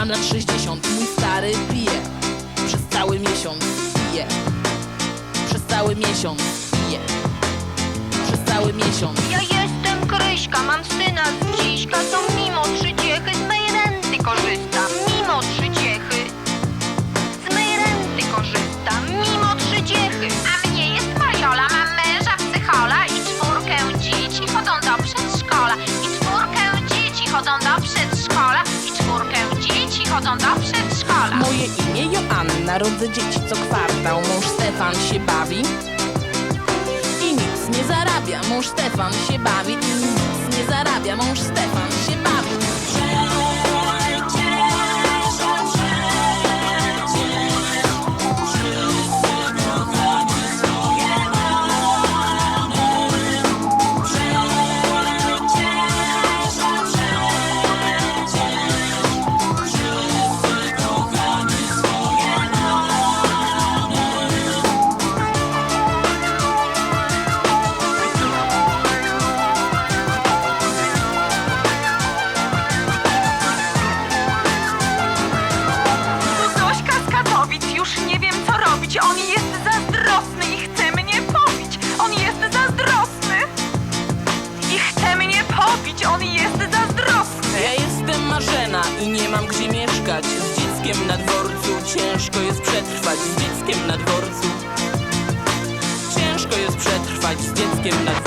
Mam lat 60, mój stary pije. Przez cały miesiąc pije. Przez cały miesiąc pije. Przez cały miesiąc. Ja jestem Kryśka, mam syna z dziśka To chodzą do przedszkola. Moje imię Joanna, rodzę dzieci co kwartał. Mąż Stefan się bawi. I nic nie zarabia Mąż Stefan się bawi. I nic nie zarabia Mąż Stefan i nie mam gdzie mieszkać. Z dzieckiem na dworcu ciężko jest przetrwać. Z dzieckiem na dworcu Ciężko jest przetrwać. Z dzieckiem na dworcu